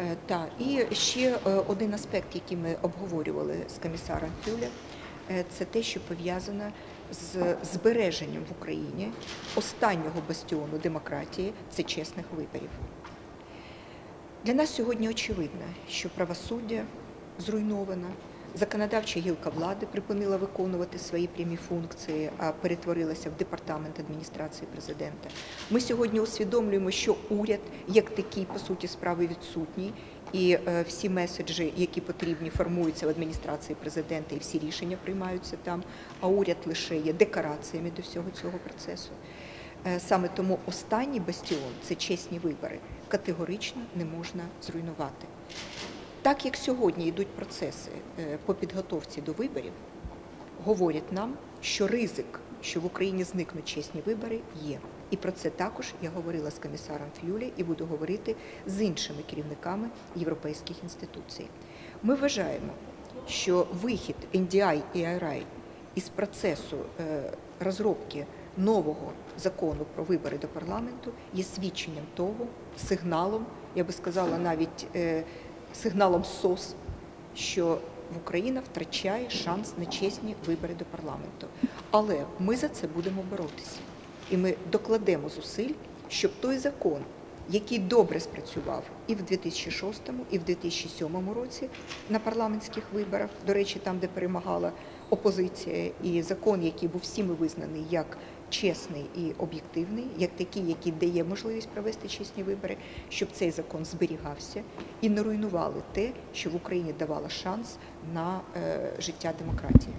Е, Так, і ще е, один аспект, який ми обговорювали з комісаром Фюле, е, це те, що пов'язане з збереженням в Україні останнього бастіону демократії це чесних виборів. Для нас сьогодні очевидно, що правосуддя зруйновано, законодавча гілка влади припинила виконувати свої прямі функції, а перетворилася в департамент адміністрації президента. Ми сьогодні усвідомлюємо, що уряд як такий, по суті, справи відсутній, і е, всі меседжі, які потрібні, формуються в адміністрації президента, і всі рішення приймаються там. А уряд лише є декораціями до всього цього процесу. Е, Саме тому останній бастіон це чесні вибори. Категорично не можна зруйнувати. Так як сьогодні йдуть процеси е, по підготовці до виборів, говорять нам, що ризик, що в Україні зникнуть чесні вибори, є. І про це також я говорила з комісаром Фюлі і буду говорити з іншими керівниками європейських інституцій. Ми вважаємо, що вихід NDI і IRI із процесу е, розробки нового закону про вибори до парламенту є свідченням того, сигналом, я би сказала, навіть е, сигналом СОС, що Україна втрачає шанс на чесні вибори до парламенту. Але ми за це будемо боротися. І ми докладемо зусиль, щоб той закон, який добре спрацював і в 2006, і в 2007 році на парламентських виборах, до речі, там, де перемагала опозиція, і закон, який був всіми визнаний як чесний і об'єктивний, як такий, який дає можливість провести чесні вибори, щоб цей закон зберігався і не руйнували те, що в Україні давало шанс на е, життя демократії.